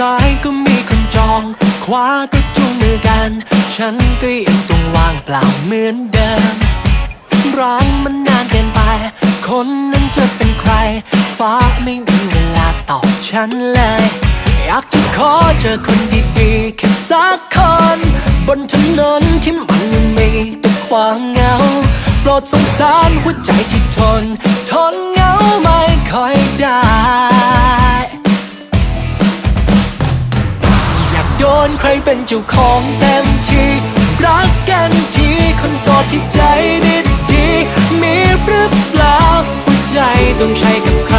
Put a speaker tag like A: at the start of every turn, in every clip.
A: ก็มีคนจอง ขวาก็จูงมือกัน ฉันก็ยังต้องว่างเปล่าเหมือนเดิมร้างมันนานเกินไป คนนั้นจะเป็นใคร ฟ้าไม่มีเวลาตอบฉันเลย อยากจะขอเจอคนดีๆแค่สักคน บนถนนที่มันยังมีแต่ความเหงา โปรดสงสารหัวใจที่ทน ทนเหงาไม่ค่อย นใครเป็นเจ้าของเต็มทีรักกันทีคนโสดที่ใจดีดีมีหรือเปล่าหัวใจต้องใช้กับใคร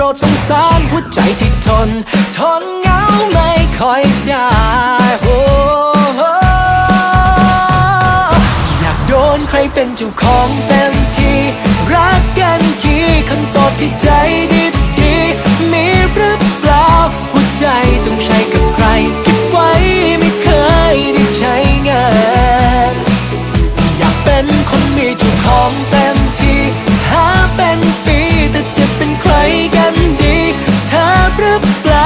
A: ปรดสงสารหัวใจที่ทน ทนเหงาไม่ค่อยได้โอ้อยากโดนใครเป็นเจ้าของเต็มที่ รักกันทีคนโสดที่ใจดีดีมีหรือเปล่า หัวใจต้องใช้กับใครเก็บไว้ไม่เคยได้ใช้งาน อยากเป็นคนมีเจ้าของเต็ม tempo.